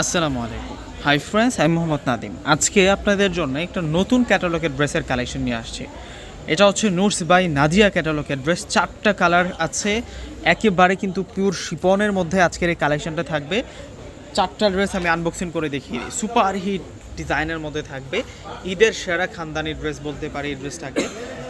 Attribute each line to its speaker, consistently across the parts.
Speaker 1: আসসালামু আলাইকুম। Hi friends আমি মোহাম্মদ নাদিম আজকে আপনাদের জন্য একটা নতুন ক্যাটালগের ড্রেসের কালেকশন নিয়ে আসছি। এটা হচ্ছে নোটস বাই নাদিয়া ক্যাটালগের ড্রেস। চারটা কালার আছে। একেবারে কিন্তু পিওর শিপনের মধ্যে আজকের এই কালেকশনটা থাকবে। চারটা ড্রেস আমি আনবক্সিং করে দেখিয়ে সুপার হিট ডিজাইনের মধ্যে থাকবে। ঈদের সেরা খানদানি ড্রেস বলতে পারি এই ড্রেসটাকে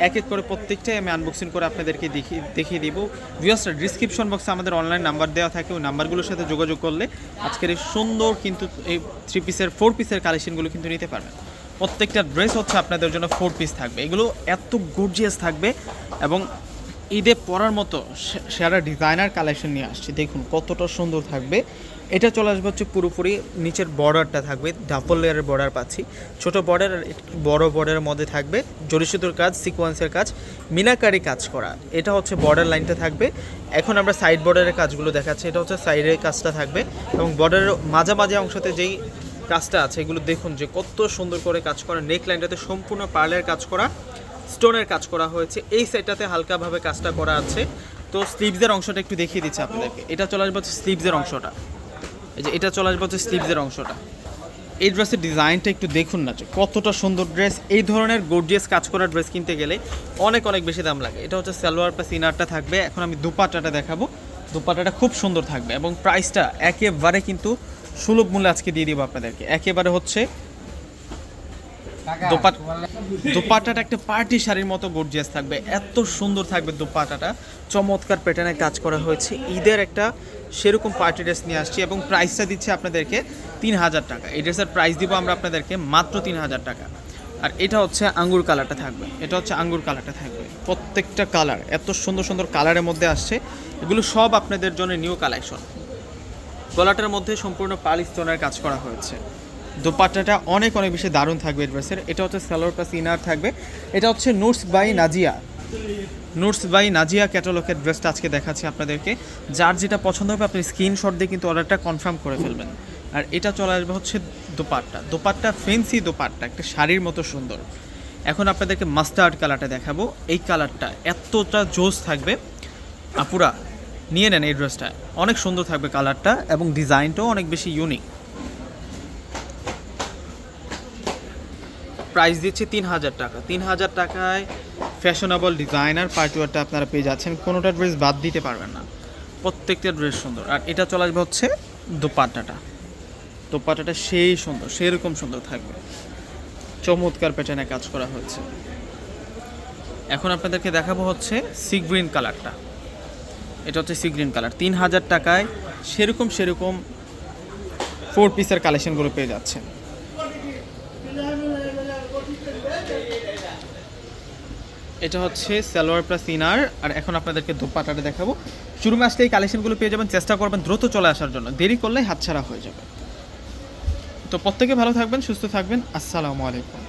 Speaker 1: এক এক করে প্রত্যেকটাই আমি আনবক্সিং করে আপনাদেরকে দেখিয়ে দেখিয়ে দিব। ভিউয়ার্সরা ডিসক্রিপশন বক্সে আমাদের অনলাইন নাম্বার দেওয়া থাকে, ওই নাম্বারগুলোর সাথে যোগাযোগ করলে আজকের এই সুন্দর কিন্তু এই থ্রি পিসের ফোর পিসের কালেকশনগুলো কিন্তু নিতে পারবেন। প্রত্যেকটা ড্রেস হচ্ছে আপনাদের জন্য ফোর পিস থাকবে। এগুলো এত গর্জিয়াস থাকবে এবং ঈদে পরার মতো সেরা ডিজাইনার কালেকশন নিয়ে আসছি। দেখুন কতটা সুন্দর থাকবে। এটা চলে আসবে হচ্ছে পুরোপুরি নিচের বর্ডারটা থাকবে ডাবল লেয়ারের বর্ডার পাচ্ছি। ছোট বর্ডার বড় বর্ডারের মধ্যে থাকবে জরিসুতোর কাজ সিকোয়েন্সের কাজ, মিনাকারি কাজ করা। এটা হচ্ছে বর্ডার লাইনটা থাকবে। এখন আমরা সাইড বর্ডারের কাজগুলো দেখাচ্ছি। এটা হচ্ছে সাইডের কাজটা থাকবে এবং বর্ডারের মাঝামাঝি অংশতে যেই কাজটা আছে, এগুলো দেখুন যে কত সুন্দর করে কাজ করা। নেক লাইনটাতে সম্পূর্ণ পার্লের কাজ করা। স্টোনের কাজ করা হয়েছে। এই সাইডটাতে হালকাভাবে কাজটা করা আছে। তো স্লিভসের অংশটা একটু দেখিয়ে দিচ্ছি আপনাদেরকে। এটা চলে আসবে হচ্ছে স্লিভসের অংশটা। এই যে এটা চলে আসবে হচ্ছে স্লিভসের অংশটা। এই ড্রেসের ডিজাইনটা একটু দেখুন না কতটা সুন্দর ড্রেস। এই ধরনের গর্জিয়াস কাজ করা ড্রেস কিনতে গেলে অনেক অনেক বেশি দাম লাগে। এটা হচ্ছে সালোয়ার প্লাস ইনারটা থাকবে। এখন আমি দুপাট্টাটা দেখাবো। দুপাটাটা খুব সুন্দর থাকবে এবং প্রাইসটা একেবারে কিন্তু সুলভ মূল্যে আজকে দিয়ে দিব আপনাদেরকে। একেবারে হচ্ছে দোপাট্টাটা একটা পার্টি শাড়ির মতো গর্জিয়াস থাকবে এত সুন্দর থাকবে দোপাট্টাটা চমৎকার প্যাটার্নে কাজ করা হয়েছে। ঈদের একটা সেরকম পার্টি ড্রেস নিয়ে আসছি এবং প্রাইসটা দিচ্ছে আপনাদেরকে তিন হাজার টাকা। এই ড্রেসের প্রাইস দিব আমরা আপনাদেরকে মাত্র তিন হাজার টাকা। আর এটা হচ্ছে আঙ্গুর কালারটা থাকবে। এটা হচ্ছে আঙ্গুর কালারটা থাকবে। প্রত্যেকটা কালার এত সুন্দর সুন্দর কালারের মধ্যে আসছে। এগুলো সব আপনাদের জন্য নিউ কালেকশন গলাটার মধ্যে সম্পূর্ণ পাল স্টোনের কাজ করা হয়েছে। দোপাট্টাটা অনেক অনেক বেশি দারুণ থাকবে ড্রেসের। এটা হচ্ছে সালোয়ার প্লাস ইনার থাকবে। এটা হচ্ছে notes by Nazia notes by Nazia ক্যাটালগের ড্রেসটা আজকে দেখাচ্ছি আপনাদেরকে। যার যেটা পছন্দ হবে আপনি স্ক্রিনশট দিয়ে কিন্তু অর্ডারটা কনফার্ম করে ফেলবেন। আর এটা চলে আসবে হচ্ছে দোপাট্টা। দোপাট্টা ফেন্সি দোপাট্টা, একটা শাড়ির মতো সুন্দর। এখন আপনাদেরকে মাস্টার্ড কালারটা দেখাবো। এই কালারটা এতটা জোস থাকবে। আপুরা, নিয়ে নেন এই ড্রেসটা। অনেক সুন্দর থাকবে কালারটা এবং ডিজাইনটাও অনেক বেশি ইউনিক প্রাইস দিচ্ছে তিন হাজার টাকা। তিন হাজার টাকায় ফ্যাশনেবল ডিজাইনার পার্টিওয়ারটা আপনারা পেয়ে যাচ্ছেন। কোনোটা ড্রেস বাদ দিতে পারবেন না। প্রত্যেকটা ড্রেস সুন্দর। আর এটা চলে আসবে হচ্ছে দোপাট্টাটা। দোপাট্টাটা সেই সুন্দর, সেরকম সুন্দর থাকবে। চমৎকার প্যাটার্নে কাজ করা হয়েছে। এখন আপনাদেরকে দেখাবো হচ্ছে সি গ্রিন কালারটা এটা হচ্ছে সি গ্রিন কালার তিন হাজার টাকায় সেরকম সেরকম ফোর পিসের কালেকশনগুলো পেয়ে যাচ্ছেন। এটা হচ্ছে সালোয়ার প্লাস ইনার, আর এখন আপনাদেরকে দোপাটাটা দেখাবো। শুরু আসলে এই কালেকশনগুলো পেয়ে যাবেন, চেষ্টা করবেন দ্রুত চলে আসার জন্য। দেরি করলে হাতছাড়া হয়ে যাবে। তো প্রত্যেকে ভালো থাকবেন, সুস্থ থাকবেন। আসসালামু আলাইকুম।